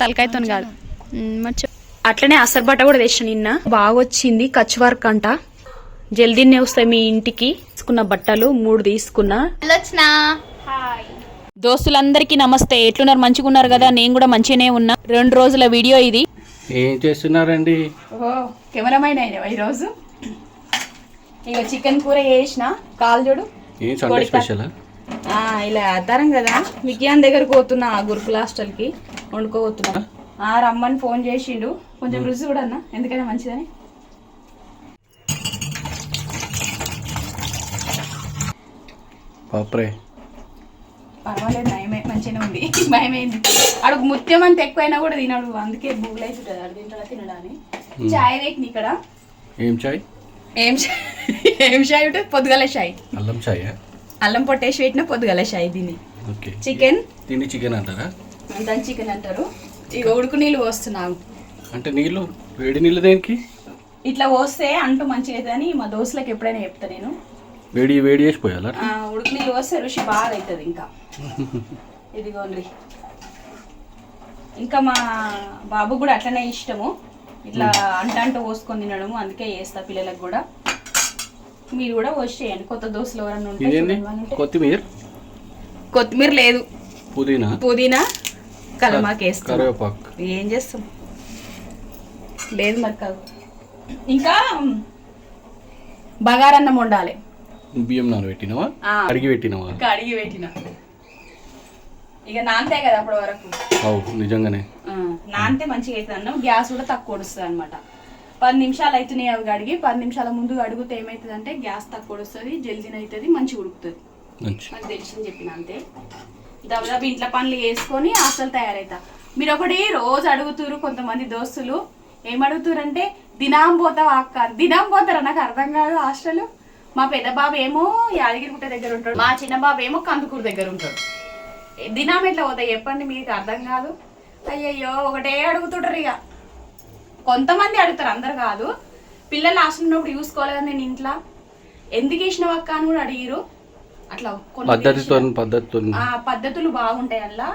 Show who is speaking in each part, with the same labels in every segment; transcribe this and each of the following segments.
Speaker 1: తలకాయతో కాదు. అట్లనే అసలు బట్ట కూడా తెచ్చిన నిన్న. బాగా వచ్చింది కచ్ వర్క్ అంట జల్దీనే వస్తాయి మీ ఇంటికి. తీసుకున్న బట్టలు మూడు తీసుకున్నా. దోస్తులందరికీ నమస్తే. ఎట్లున్నారు? మంచిగా ఉన్నారు కదా? నేను కూడా మంచిగానే ఉన్నా. రెండు రోజుల వీడియో ఇది.
Speaker 2: ఏం చేస్తున్నారండి?
Speaker 1: ఓహో కెమెరామైన్ ఈరోజు? ఇక చికెన్ కూర చేసిన. కాలు చూడు. ఇలా అతారం కదా. విజ్ఞాన్ దగ్గరకు పోతున్నా గురుకుల హాస్టల్కి. వండుకోబోతున్నా. ఆ? రమ్మని ఫోన్ చేసిండు. కొంచెం రుచి కూడా అన్న ఎందుకైనా మంచిదని.
Speaker 2: పాపరే.
Speaker 1: పర్వాలేదు నయమే. మంచిగానే ఉంది. భయమైంది. అడుగు ముత్యం అంత ఎక్కువైనా కూడా తినడు. అందుకే బూగులు అవుతుంటుంది అడు తింటాడా తినడా అని. చాయ్ వేకి ఇక్కడ
Speaker 2: ఏం చాయ్?
Speaker 1: ఏం ఏం చాయ్ ఉంటుంది పొద్దుగల చాయ్
Speaker 2: అల్లం చాయ్
Speaker 1: అల్లం పొట్టేసి పెట్టిన పొద్దుగల చాయ్ దీన్ని. చికెన్
Speaker 2: తిండి చికెన్ అంటారా?
Speaker 1: దాని చికెన్ అంటారు. ఇక ఉడుకు నీళ్ళు పోస్తున్నాము
Speaker 2: అంటే నీళ్ళు వేడి నీళ్ళు దేనికి?
Speaker 1: ఇట్లా పోస్తే అంటూ మంచిగా అవుతుందని మా దోస్తులకు ఎప్పుడైనా చెప్తా నేను.
Speaker 2: వేడి వేడి చేసి పోయాలా?
Speaker 1: ఉడుకు నీళ్ళు పోస్తే రుచి బాగా అవుతుంది ఇంకా. ఇదిగోండి. ఇంకా మా బాబు కూడా అట్లనే ఇష్టము. ఇట్లా అంట అంటూ పోసుకొని తినడము అందుకే చేస్తా పిల్లలకు కూడా. మీరు కూడా పోసి చేయండి. కొత్త దోశలు ఎవరన్నా ఉంటే.
Speaker 2: కొత్తిమీర?
Speaker 1: కొత్తిమీర లేదు.
Speaker 2: పుదీనా?
Speaker 1: పుదీనా కలమాకి వేస్తాం
Speaker 2: కరివేపాకు.
Speaker 1: ఏం చేస్తాం? లేదు మరి కాదు. ఇంకా బగారన్నం వండాలి.
Speaker 2: బియ్యం నానబెట్టినవా?
Speaker 1: ఆ.
Speaker 2: అడిగి పెట్టినవా?
Speaker 1: ఇంకా అడిగి పెట్టిన. ఇక నాంతే కదా అప్పటి వరకు.
Speaker 2: నిజంగానే.
Speaker 1: నాంతే మంచిగా అవుతుంది అన్నం గ్యాస్ కూడా తక్కువ వస్తుంది అనమాట పది నిమిషాలు అవుతున్నాయి అవి అడిగి పది నిమిషాల ముందు అడిగితే ఏమవుతుంది అంటే గ్యాస్ తక్కువ వస్తుంది జల్దీన అవుతుంది మంచిగా ఉడుకుతుంది.
Speaker 2: మంచి
Speaker 1: నాకు తెలిసింది చెప్పిన అంతే. దబదబ ఇంట్లో పనులు వేసుకొని హాస్టల్ తయారైతా. మీరు ఒకటి రోజు అడుగుతురు కొంతమంది దోస్తులు ఏం అడుగుతురు అంటే దినాం పోతావా అక్క? దినాం పోతారా? నాకు అర్థం కాదు హాస్టల్. మా పెద్ద బాబు ఏమో యాదగిరిగుట్ట దగ్గర ఉంటాడు. మా చిన్న బాబు ఏమో కందుకూరు దగ్గర ఉంటాడు. దినాం ఎట్లా పోతాయి చెప్పండి మీకు అర్థం కాదు. అయ్యయ్యో ఒకటే అడుగుతుంటారు ఇక. కొంతమంది అడుగుతారు అందరు కాదు. పిల్లలు హాస్టల్ ఉన్నప్పుడు చూసుకోవాలి కదా నేను ఇంట్లో? ఎందుకు వేసినావు అక్క అని కూడా అడిగిరు అట్లా కొన్ని
Speaker 2: పద్ధతితో
Speaker 1: ఆ పద్ధతులు బాగుంటాయి అలా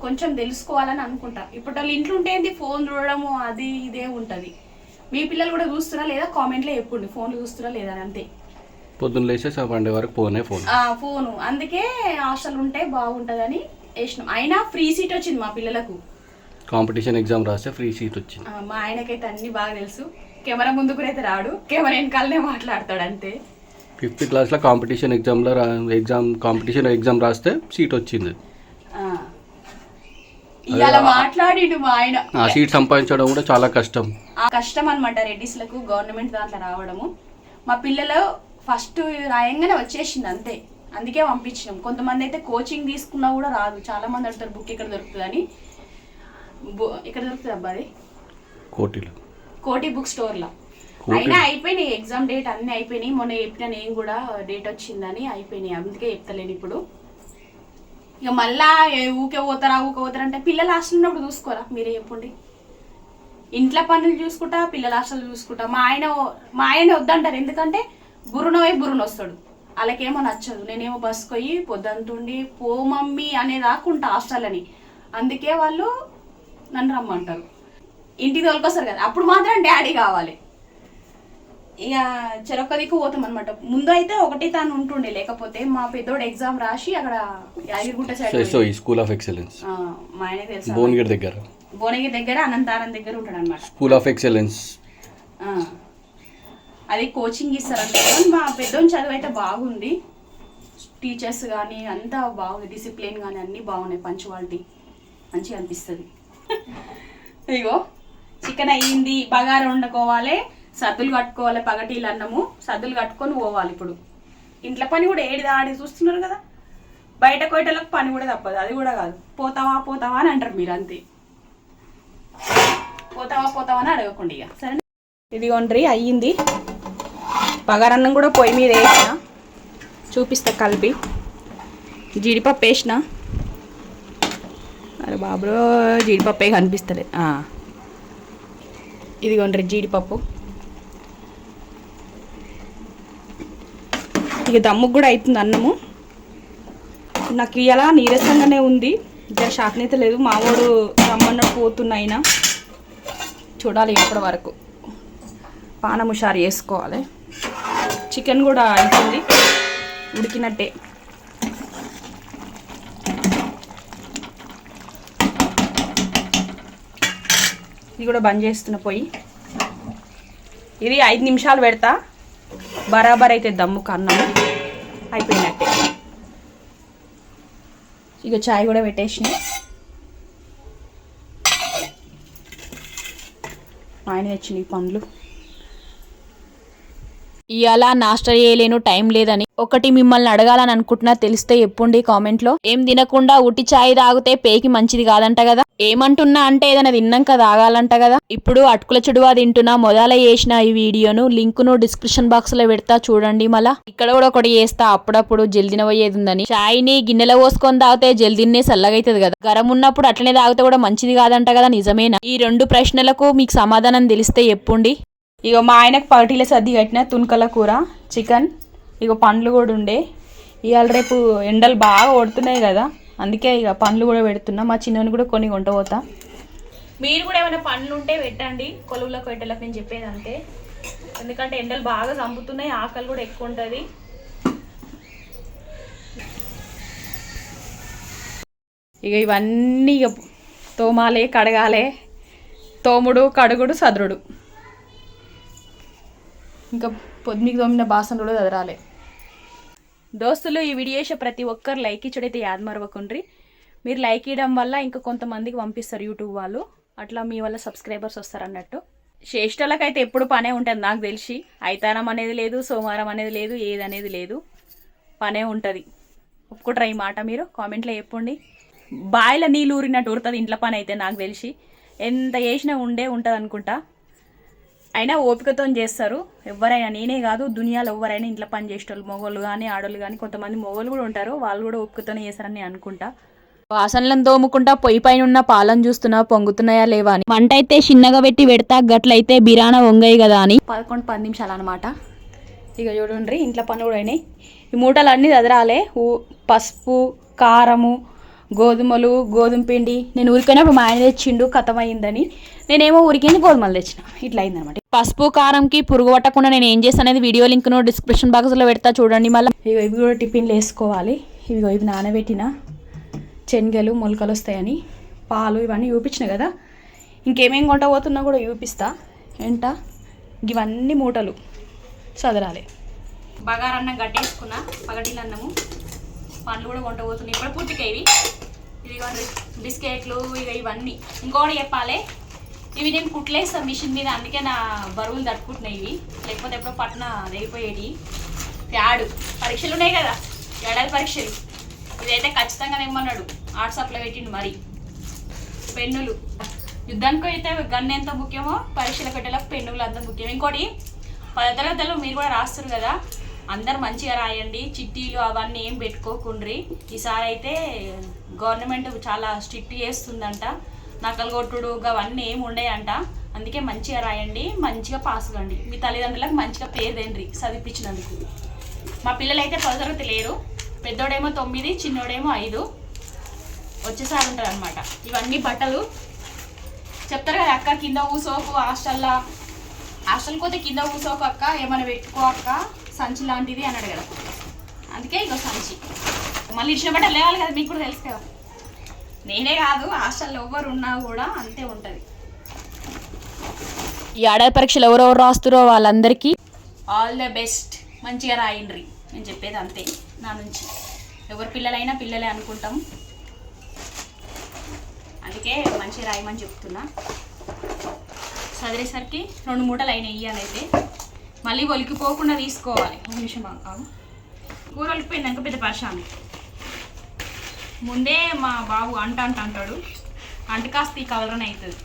Speaker 1: కొంచెం తెలుసుకోవాలని అనుకుంటా. ఇప్పుడు వాళ్ళు ఇంట్లో ఉంటే ఏంది? ఫోన్ చూడడము అది ఇదే ఉంటది. మీ పిల్లలు కూడా చూస్తున్నా లేదా? కామెంట్లో చెప్పుండి. ఫోన్లు చూస్తున్నా లేదా అంతే.
Speaker 2: పొద్దున్న లేచేసి పండే వరకు ఫోన్
Speaker 1: ఆ ఫోను అందుకే హాస్టల్ ఉంటే బాగుంటదని వేసినాం. అయినా ఫ్రీ సీట్ వచ్చింది మా పిల్లలకు.
Speaker 2: కాంపిటీషన్ ఎగ్జామ్ రాస్తే ఫ్రీ సీట్ వచ్చింది.
Speaker 1: మా ఆయనకైతే అన్ని బాగా తెలుసు. కెమెరా ముందుకు అయితే రాడు. కెమెరా వెనకాలనే మాట్లాడతాడు అంతే.
Speaker 2: ఫిఫ్త్ క్లాస్లో కాంపిటీషన్ ఎగ్జామ్లో రా ఎగ్జామ్ కాంపిటీషన్ ఎగ్జామ్ రాస్తే సీట్ వచ్చింది.
Speaker 1: ఇవాళ మాట్లాడిండు మా ఆయన.
Speaker 2: ఆ సీట్ సంపాదించడం కూడా చాలా కష్టం.
Speaker 1: ఆ కష్టం అనమాట రెడ్డిస్లకు గవర్నమెంట్ దాంట్లో రావడము. మా పిల్లలు ఫస్ట్ రాయంగానే వచ్చేసింది అంతే. అందుకే పంపించినాం. కొంతమంది అయితే కోచింగ్ తీసుకున్నా కూడా రాదు. చాలా మంది అడుగుతారు బుక్ ఎక్కడ దొరుకుతుందని. ఎక్కడ దొరుకుతుంది అబ్బా అది?
Speaker 2: కోటిలో.
Speaker 1: కోటి బుక్ స్టోర్లో? అయినా అయిపోయినాయి ఎగ్జామ్ డేట్ అన్నీ అయిపోయినాయి. మొన్న చెప్పిన నేను కూడా డేట్ వచ్చిందని అయిపోయినాయి. అందుకే చెప్తలేను ఇప్పుడు. ఇక మళ్ళా ఊకే పోతారా ఊకే పోతారా అంటే పిల్లలు హాస్టల్ ఉన్నప్పుడు చూసుకోరా? మీరే చెప్పండి. ఇంట్లో పనులు చూసుకుంటా పిల్లల హాస్టల్ చూసుకుంటా. మా ఆయన మా ఆయన వద్దంటారు. ఎందుకంటే బుర్రున పోయి వస్తాడు వాళ్ళకేమో నచ్చదు. నేనేమో బస్కి పోయి పొద్దుంటుండి పో మమ్మీ అనే రాకుంటా హాస్టల్ అని. అందుకే వాళ్ళు నన్ను రమ్మంటారు. ఇంటికి తోలుకొస్తారు కదా అప్పుడు మాత్రం డాడీ కావాలి. ఇక చెరొక్క దిక్కు పోతాం అనమాట ముందు అయితే ఒకటి తాను ఉంటుండే లేకపోతే మా పెద్దోడు ఎగ్జామ్ రాసి అక్కడ యాదగిరిగుట్ట సైడ్
Speaker 2: సో ఈ స్కూల్ ఆఫ్ ఎక్సలెన్స్
Speaker 1: మా ఆయన తెలుసా.
Speaker 2: భువనగిరి దగ్గర.
Speaker 1: భువనగిరి దగ్గర అనంతారం దగ్గర ఉంటాడు అనమాట
Speaker 2: స్కూల్ ఆఫ్ ఎక్సలెన్స్
Speaker 1: అది కోచింగ్ ఇస్తారంట. మా పెద్దోని చదువు అయితే బాగుంది. టీచర్స్ కానీ అంతా బాగుంది డిసిప్లిన్ కానీ అన్నీ బాగున్నాయి పంచువాలిటీ మంచిగా అనిపిస్తుంది. ఇగో చికెన్ అయ్యింది బగారం వండుకోవాలి సద్దులు కట్టుకోవాలి పగటీలు అన్నము సద్దులు కట్టుకొని పోవాలి ఇప్పుడు. ఇంట్లో పని కూడా ఏడి ఆడి చూస్తున్నారు కదా. బయట కోయటలకు పని కూడా తప్పదు అది కూడా కాదు. పోతావా పోతావా అని అంటారు మీరు అంతే. పోతావా పోతావా అని అడగకుండా ఇక. సరే ఇదిగోండ్రి అయ్యింది. పగారన్నం కూడా పొయ్యి మీద వేసిన. చూపిస్తా కలిపి. జీడిపప్పు వేసిన. అరే బాబులో జీడిపప్పే కనిపిస్తలే. ఆ. ఇదిగోండ్రి జీడిపప్పు. ఇక దమ్ముకు కూడా అవుతుంది అన్నము. నాకు ఇలా నీరసంగానే ఉంది. జర శాతనైతే లేదు. మావాడు రమ్మన్నట్టు పోతున్నాయినా చూడాలి ఇప్పటి వరకు. పానం హుషారు చేసుకోవాలి చికెన్ కూడా అయిపోయింది. ఉడికినట్టే. ఇది కూడా బంద్ చేస్తున్న పొయ్యి. ఇది ఐదు నిమిషాలు పెడతా. బరాబర్ అయితే దమ్ము కన్నం అయిపోయినట్టే. ఇక చాయ్ కూడా పెట్టేసిన. ఆయన తెచ్చిన ఈ పండ్లు.
Speaker 3: ఇవాళ నాస్టా చేయలేను టైం లేదని. ఒకటి మిమ్మల్ని అడగాలని అనుకుంటున్నా తెలిస్తే ఎప్పుండి కామెంట్లో ఏం తినకుండా ఉట్టి చాయ్ తాగితే పేకి మంచిది కాదంట కదా? ఏమంటున్నా అంటే ఏదైనా తిన్నాక తాగాలంట కదా? ఇప్పుడు అటుకుల చుడువా తింటున్నా మొదల చేసిన ఈ వీడియోను లింక్ను డిస్క్రిప్షన్ బాక్స్లో పెడతా చూడండి మళ్ళా. ఇక్కడ కూడా ఒకటి చేస్తా అప్పుడప్పుడు జల్దిన పోయేది ఉందని చాయ్ని గిన్నెలో పోసుకొని తాగితే జల్దిన్నే చల్లగైతుంది కదా? గరం ఉన్నప్పుడు అట్లనే తాగితే కూడా మంచిది కాదంట కదా? నిజమేనా? ఈ రెండు ప్రశ్నలకు మీకు సమాధానం తెలిస్తే ఎప్పుండి
Speaker 1: ఇగో మా ఆయనకు పగటీల సర్ది కట్టిన తునకల కూర చికెన్ ఇగో పండ్లు కూడా ఉండే. ఇవాళ రేపు ఎండలు బాగా కొడుతున్నాయి కదా అందుకే ఇక పండ్లు కూడా పెడుతున్నా. మా చిన్నని కూడా కొన్ని కొంట పోతా. మీరు కూడా ఏమైనా పండ్లు ఉంటే పెట్టండి. కొలువులకు పెట్టలకు నేను చెప్పేది అంతే ఎందుకంటే ఎండలు బాగా చంపుతున్నాయి ఆకలి కూడా ఎక్కువ ఉంటుంది. ఇక ఇవన్నీ ఇక తోమాలే కడగాలే. తోముడు కడుగుడు సదురుడు. ఇంకా పొద్దుమికి తోమిన బాసనలు కూడా చదరాలి. దోస్తులు ఈ వీడియో చేసే ప్రతి ఒక్కరు లైక్ ఇచ్చడైతే యాద్ మరవకుండ్రి. మీరు లైక్ ఇవ్వడం వల్ల ఇంకా కొంతమందికి పంపిస్తారు యూట్యూబ్ వాళ్ళు. అట్లా మీ వల్ల సబ్స్క్రైబర్స్ వస్తారు అన్నట్టు శ్రేష్టలకైతే ఎప్పుడు పనే ఉంటుంది నాకు తెలిసి. ఐతారం అనేది లేదు సోమవారం అనేది లేదు ఏది అనేది లేదు. పనే ఉంటుంది. ఒప్పుకుంటారా ఈ మాట మీరు? కామెంట్లో చెప్పండి. బాయిల నీళ్ళు ఊరినట్టు ఊరుతుంది ఇంట్లో పని అయితే నాకు తెలిసి. ఎంత చేసినా ఉండే ఉంటుంది అనుకుంటా అయినా ఓపికతో చేస్తారు. ఎవరైనా నేనే కాదు దునియాలో ఎవరైనా ఇంట్లో పని చేసేటోళ్ళు మొగోళ్ళు కానీ ఆడోళ్ళు కానీ కొంతమంది మొగోళ్ళు కూడా ఉంటారు. వాళ్ళు కూడా ఓపికతోనే చేస్తారని నేను అనుకుంటా.
Speaker 3: వాసనలను తోముకుంటా పొయ్యి పైన ఉన్న పాలను చూస్తున్నా పొంగుతున్నాయా లేవా అని. మంట అయితే చిన్నగా పెట్టి పెడతా గట్లయితే బిరాన వంగయి కదా అని.
Speaker 1: పదకొండు పది నిమిషాలు అనమాట ఇక చూడండి ఇంట్లో పని కూడా అయినాయి. ఈ మూటలు అన్నీ చదరాలే పసుపు కారము గోధుమలు గోధుమ పిండి. నేను ఊరిపోయినప్పుడు మా ఆయన తెచ్చిండు కథం అయిందని నేనేమో ఊరికేంది గోధుమలు తెచ్చిన. ఇట్లా అయిందనమాట
Speaker 3: పసుపు కారంకి పురుగు పట్టకుండా నేను ఏం చేస్తాను అనేది వీడియో లింక్ను డిస్క్రిప్షన్ బాక్స్లో పెడతా చూడండి మళ్ళీ.
Speaker 1: ఇవి ఇవి కూడా టిఫిన్లు వేసుకోవాలి. ఇవి ఇవి నానబెట్టిన శనగలు మొలకలు వస్తాయని. పాలు ఇవన్నీ చూపించిన కదా. ఇంకేమేం కొంట పోతున్నా కూడా చూపిస్తా. ఏంట ఇవన్నీ మూటలు. చదరాలి. బగారన్నం గట్టేసుకున్నా. పగటిల అన్నము పండ్లు కూడా కొంట పోతున్నాయి ఇప్పుడు పూర్తిగా ఇవి. ఇదిగోండి బిస్కెట్లు ఇక ఇవన్నీ. ఇంకోటి చెప్పాలి. ఇవి నేను కుట్లేస్తాను మిషన్ మీద అందుకే నా బరువులు తట్టుకుంటున్నాయి ఇవి. లేకపోతే ఎప్పుడో పట్న రేగిపోయేటి ప్యాడు. పరీక్షలు ఉన్నాయి కదా. ఏడాది పరీక్షలు. ఇదైతే ఖచ్చితంగా తెమ్మన్నాడు. వాట్సాప్లో పెట్టిండు మరి. పెన్నులు. యుద్ధానికి అయితే గన్ ఎంత ముఖ్యమో పరీక్షలు పెట్టేలకు పెన్నులు అంత ముఖ్యం. ఇంకోటి పద తరగతిలో మీరు కూడా రాస్తారు కదా. అందరు మంచిగా రాయండి చిట్టీలు అవన్నీ ఏం పెట్టుకోకుండ్రి. ఈసారి అయితే గవర్నమెంట్ చాలా స్ట్రిక్ట్ చేస్తుందంట. నకలు కొట్టుడు అవన్నీ ఏమి ఉండేయంట. అందుకే మంచిగా రాయండి మంచిగా పాస్ కండి. మీ తల్లిదండ్రులకు మంచిగా పేరు చదివిపించినందుకు చదివించినందుకు మా పిల్లలైతే అయితే పదో తరగతి లేరు. పెద్దోడేమో తొమ్మిది చిన్నోడేమో ఐదు. వచ్చేసారి ఉంటారు అనమాట ఇవన్నీ బట్టలు. చెప్తారు కదా అక్క కింద కూసోకు హాస్టల్లో. హాస్టల్కి పోతే కింద కూసోకు అక్క ఏమైనా పెట్టుకో అక్క. సంచి లాంటిది అన్నాడు కదా అందుకే ఇగో సంచి. మళ్ళీ ఇచ్చిన బట్టలు లేవాలి కదా మీకు కూడా తెలుసు కదా. నేనే కాదు హాస్టల్లో ఎవరు ఉన్నా కూడా అంతే ఉంటుంది.
Speaker 3: ఈ ఏడాది పరీక్షలు ఎవరెవరు రాస్తురో వాళ్ళందరికీ
Speaker 1: ఆల్ ద బెస్ట్ మంచిగా రాయండ్రి. నేను చెప్పేది అంతే నా నుంచి. ఎవరి పిల్లలైనా పిల్లలే అనుకుంటాం. అందుకే మంచిగా రాయమని చెప్తున్నా. చదివేసరికి రెండు మూటలు అయినాయి ఇయ్యాలైతే. మళ్ళీ ఒలికిపోకుండా తీసుకోవాలి. ఒక నిమిషం కాదు కూర ఒలికిపోయిందాక పెద్ద పరిశాను ముందే మా బాబు అంట అంట అంటాడు. అంట కాస్త ఈ కలరని అవుతుంది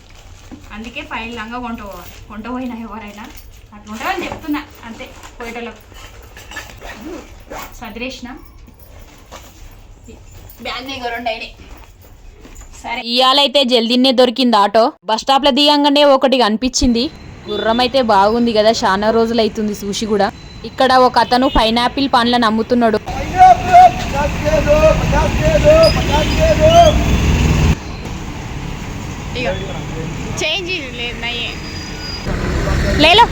Speaker 1: అందుకే ఫైల్ లాగా వంట పోవాలి వంట పోయినా ఎవరైనా. అట్లా ఉంటుందని చెప్తున్నా అంతే పోయేటలో సదిరేసిన. బ్యాగ్ దగ్గర రెండు అయినాయి. సరే.
Speaker 3: ఇయాలైతే జల్దీనే దొరికింది ఆటో. బస్ స్టాప్లో దిగంగానే ఒకటి కనిపించింది. గుర్రం అయితే బాగుంది కదా చాలా రోజులు అవుతుంది చూసి కూడా. ఇక్కడ ఒక అతను పైనాపిల్ పండ్లను అమ్ముతున్నాడు
Speaker 1: చేంజ్ లేదు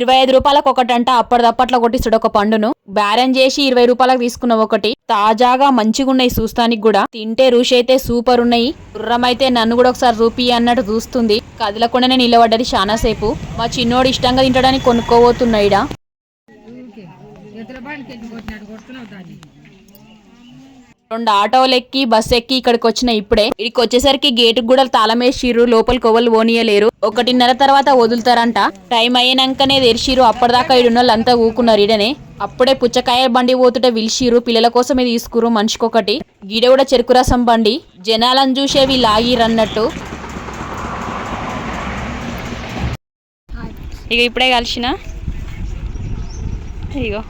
Speaker 3: ఇరవై ఐదు రూపాయలకు ఒకటంట అప్పటిదప్పట్లో కొట్టిస్తాడు ఒక పండును. బ్యారెన్ చేసి ఇరవై రూపాయలకు తీసుకున్న ఒకటి. తాజాగా మంచిగున్నాయి చూస్తానికి కూడా. తింటే రుషి అయితే సూపర్ ఉన్నాయి గుర్రమైతే నన్ను కూడా ఒకసారి రూపి అన్నట్టు చూస్తుంది. కదలకుండానే నిలబడ్డది చాలా సేపు. మా చిన్నోడు ఇష్టంగా తింటడానికి కొనుక్కోబోతున్నాయిడా. రెండు ఆటోలు ఎక్కి బస్ ఎక్కి ఇక్కడికి వచ్చిన ఇప్పుడే. ఇక్కడికి వచ్చేసరికి గేటు కూడా తాళమేసిర్రు లోపల కొవ్వలు ఓనియలేరు ఒకటిన్నర తర్వాత వదులుతారంట. టైం అయ్యాకనే తెరిచిర్రు అప్పటిదాకా ఈడున్న వాళ్ళంతా ఊకున్నారు ఈడనే. అప్పుడే పుచ్చకాయ బండి పోతుంటే పిలిచిర్రు పిల్లల కోసమే తీసుకురు మనిషికొకటి. గీడ కూడా చెరుకు రసం బండి. జనాలను చూసే వీళ్ళు ఆగిరన్నట్టు
Speaker 1: ఇక ఇప్పుడే కలిసిన. ఇగో.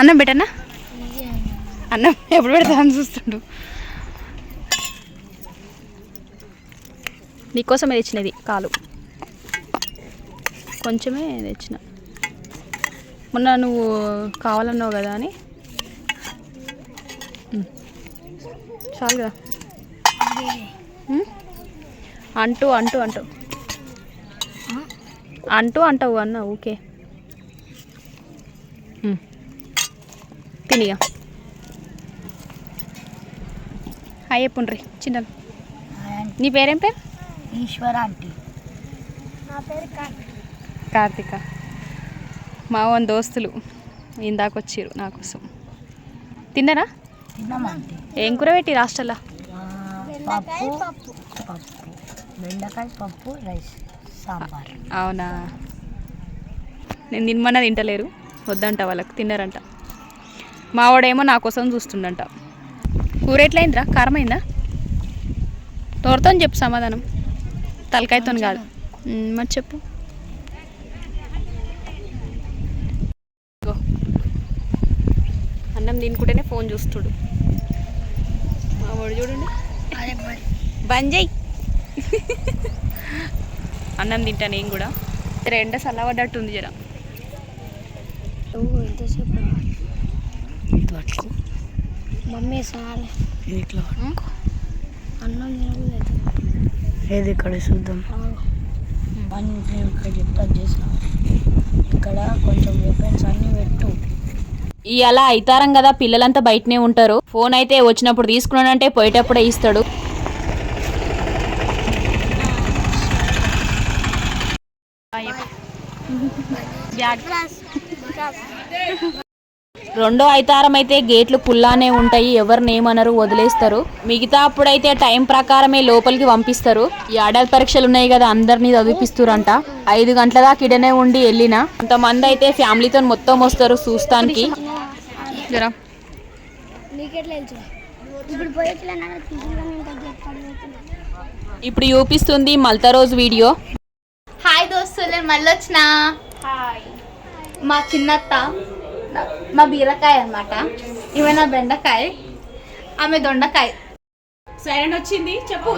Speaker 1: అన్నం పెట్టనా? అన్నం ఎప్పుడు పెడతా అని చూస్తుండు. నీకోసమే తెచ్చినది కాలు. కొంచెమే తెచ్చిన. మొన్న నువ్వు కావాలన్నావు కదా అని. చాలు కదా. అంటూ అంటూ అంటూ. అంటూ అంటావు అన్న ఓకే ఉమ్. తినిగా హాయ్ చెప్పుండ్రి. చిన్న నీ పేరేం పేరు?
Speaker 4: ఈశ్వర ఆంటీ.
Speaker 1: కార్తిక. మా వన్ దోస్తులు ఇందాక వచ్చిర్రు నా కోసం. తిన్నారా? ఏం కూర పెట్టి హాస్టల్లో
Speaker 4: పప్పు పప్పు. బెండకాయ పప్పు రైస్ సాంబార్.
Speaker 1: అవునా? నేను తినమన్నా తింటలేరు. వద్దంట వాళ్ళకి. తిన్నారంట. మావాడేమో నా కోసం చూస్తుండంట. కూర ఎట్లయిందిరా కారం అయిందా తోరతో చెప్పు సమాధానం. తలకాయతో కాదు. మరి చెప్పు. అన్నం తినుకుంటేనే ఫోన్ చూస్తుడు. మా వాడు చూడండి. బంద్ చేయి. అన్నం తింటా నేను కూడా. ఎండ చల్లబడ్డట్టు ఉంది జర
Speaker 4: ఎంతసేపు? మమ్మీ ఇట్లా అన్నం ఏది ఇక్కడ చూద్దాం? పని ఇక్కడ చెప్తా ఇక్కడ కొంచెం వెపన్స్ అన్ని పెట్టు.
Speaker 3: ఇవాళ అయితారం కదా పిల్లలంతా బయటనే ఉంటారు. ఫోన్ అయితే వచ్చినప్పుడు తీసుకున్నానంటే పోయేటప్పుడే ఇస్తాడు. రెండో అయితారం అయితే గేట్లు పుల్లానే ఉంటాయి ఎవరిని ఏమనరు వదిలేస్తారు. మిగతా అప్పుడైతే టైం ప్రకారమే లోపలికి పంపిస్తారు. ఈ ఏడాది పరీక్షలు ఉన్నాయి కదా అందరినీ చదివిపిస్తురంట. ఐదు గంటల దాకా ఇడనే ఉండి వెళ్ళిన కొంతమంది అయితే ఫ్యామిలీతో మొత్తం వస్తారు చూస్తానికి. ఇప్పుడు చూపిస్తుంది మల్తా రోజు వీడియో.
Speaker 5: హాయ్ దోస్తులు మళ్ళీ వచ్చిన మా చిన్నత్త. మా బీరకాయ అన్నమాట. ఈమె నా బెండకాయ? ఆమె దొండకాయ.
Speaker 1: సైరన్ వచ్చింది చెప్పు.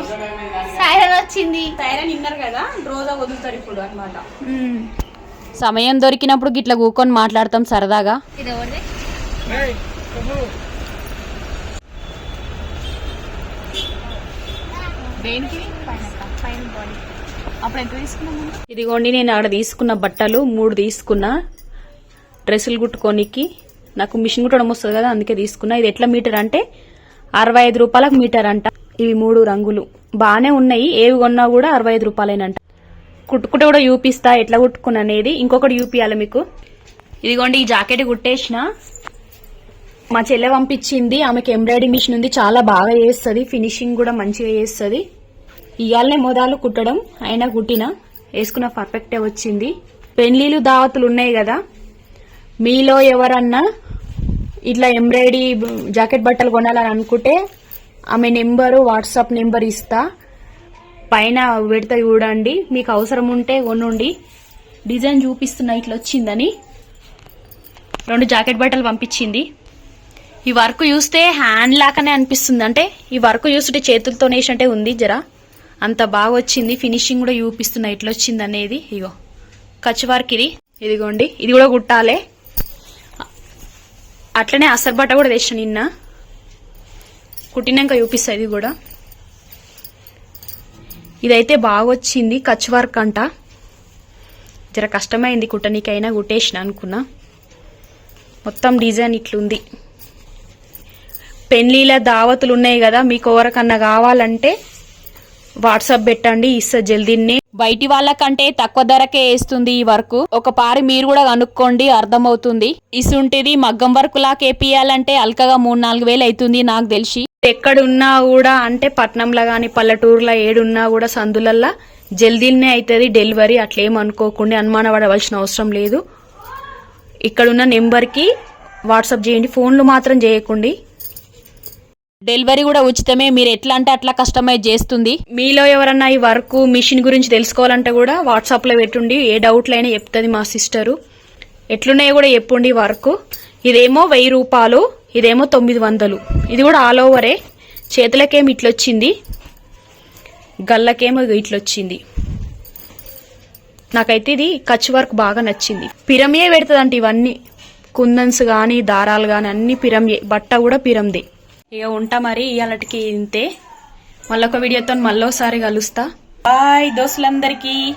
Speaker 5: సైరన్ వచ్చింది.
Speaker 1: సైరన్ విన్నారు కదా రోజా వదులుతారు ఇప్పుడు అనమాట.
Speaker 3: సమయం దొరికినప్పుడు గిట్ల కూకొని మాట్లాడతాం సరదాగా. ఇదిగోండి నేను అక్కడ తీసుకున్న బట్టలు మూడు తీసుకున్నా. డ్రెస్సులు కుట్టుకోనికి నాకు మిషన్ కుట్టడం వస్తుంది కదా అందుకే తీసుకున్నా. ఇది ఎట్లా మీటర్ అంటే? అరవై ఐదు రూపాయలకు మీటర్ అంట. ఇవి మూడు రంగులు. బాగానే ఉన్నాయి. ఏవి కొన్నా కూడా అరవై ఐదు రూపాయలేనంట. కుట్టుకుంటే కూడా చూపిస్తా ఎట్లా కుట్టుకున్నా అనేది ఇంకొకటి చూపియాలి మీకు. ఇదిగోండి ఈ జాకెట్ కుట్టేసిన. మా చెల్లె పంపించింది. ఆమెకి ఎంబ్రాయిడరీ మిషన్ ఉంది. చాలా బాగా చేస్తుంది. ఫినిషింగ్ కూడా మంచిగా చేస్తుంది. ఇయాలనే మొదలు కుట్టడం. అయినా కుట్టిన. వేసుకున్న పర్ఫెక్టే వచ్చింది. పెళ్ళిలు దావతులు ఉన్నాయి కదా. మీలో ఎవరన్నా ఇట్లా ఎంబ్రాయిడరీ జాకెట్ బట్టలు కొనాలని అనుకుంటే ఆమె నెంబరు వాట్సాప్ నెంబర్ ఇస్తా. పైన పెడతా చూడండి. మీకు అవసరం ఉంటే కొనుండి. డిజైన్ చూపిస్తున్నా ఇట్లా వచ్చిందని. రెండు జాకెట్ బట్టలు పంపించింది. ఈ వర్క్ చూస్తే హ్యాండ్ లాగానే అనిపిస్తుంది. అంటే ఈ వర్క్ చూస్తుంటే చేతులతో నేసినట్టే ఉంది జరా. అంత బాగా వచ్చింది. ఫినిషింగ్ కూడా చూపిస్తున్నా ఇట్లా వచ్చింది అనేది ఇగో కచ్ వర్క్ ఇది. ఇదిగోండి. ఇది కూడా కుట్టాలే.
Speaker 1: అట్లనే అసలు బట్ట కూడా తెచ్చిన నిన్న. కుట్టినాక చూపిస్తా ఇది కూడా. ఇదైతే బాగా వచ్చింది కచ్ వర్క్ అంట. జర కష్టమైంది కుట్టనీకైనా కుట్టేసిన అనుకున్నా. మొత్తం డిజైన్ ఇట్లుంది. పెళ్ళిళ్ళ దావతులు ఉన్నాయి కదా మీకు ఎవరికన్నా కావాలంటే వాట్సాప్ పెట్టండి ఇస్తా జల్దీనే
Speaker 3: బయటి వాళ్ళకంటే తక్కువ ధరకే వేస్తుంది ఈ వర్క్. ఒక పారి మీరు కూడా కనుక్కోండి అర్థమవుతుంది. ఇసుంటిది మగ్గం వర్క్ లాగా వేపియాలంటే అల్కగా మూడు నాలుగు వేలు అవుతుంది నాకు తెలిసి.
Speaker 1: ఎక్కడున్నా కూడా అంటే పట్నంలో కానీ పల్లెటూరులో ఏడున్నా కూడా సందులల్లా జల్దీనే అవుతుంది డెలివరీ. అట్లేం అనుకోకుండా అనుమానపడవలసిన అవసరం లేదు. ఇక్కడున్న నెంబర్కి వాట్సాప్ చేయండి. ఫోన్లు మాత్రం చేయకండి.
Speaker 3: డెలివరీ కూడా ఉచితమే. మీరు ఎట్లా అంటే అట్లా కస్టమైజ్ చేస్తుంది.
Speaker 1: మీలో ఎవరన్నా ఈ వర్క్ మిషన్ గురించి తెలుసుకోవాలంటే కూడా వాట్సాప్లో పెట్టుండి ఏ డౌట్లైనా చెప్తుంది మా సిస్టరు. ఎట్లున్నాయో కూడా చెప్పుండి వర్క్. ఇదేమో వెయ్యి రూపాయలు ఇదేమో తొమ్మిది వందలు. ఇది కూడా ఆల్ ఓవరే. చేతులకేమి ఇట్లొచ్చింది? గల్లకేమో ఇట్లొచ్చింది. నాకైతే ఇది కచ్ వర్క్ బాగా నచ్చింది. పిరమియే పెడుతుందంట ఇవన్నీ. కుందన్స్ కానీ దారాలు కానీ అన్ని పిరమియే. బట్ట కూడా పిరందే ఇక ఉంటా మరి ఇవాళకి ఇంతే. మళ్ళొక వీడియోతో మళ్ళోసారి కలుస్తా. బాయ్ దోస్తులందరికీ.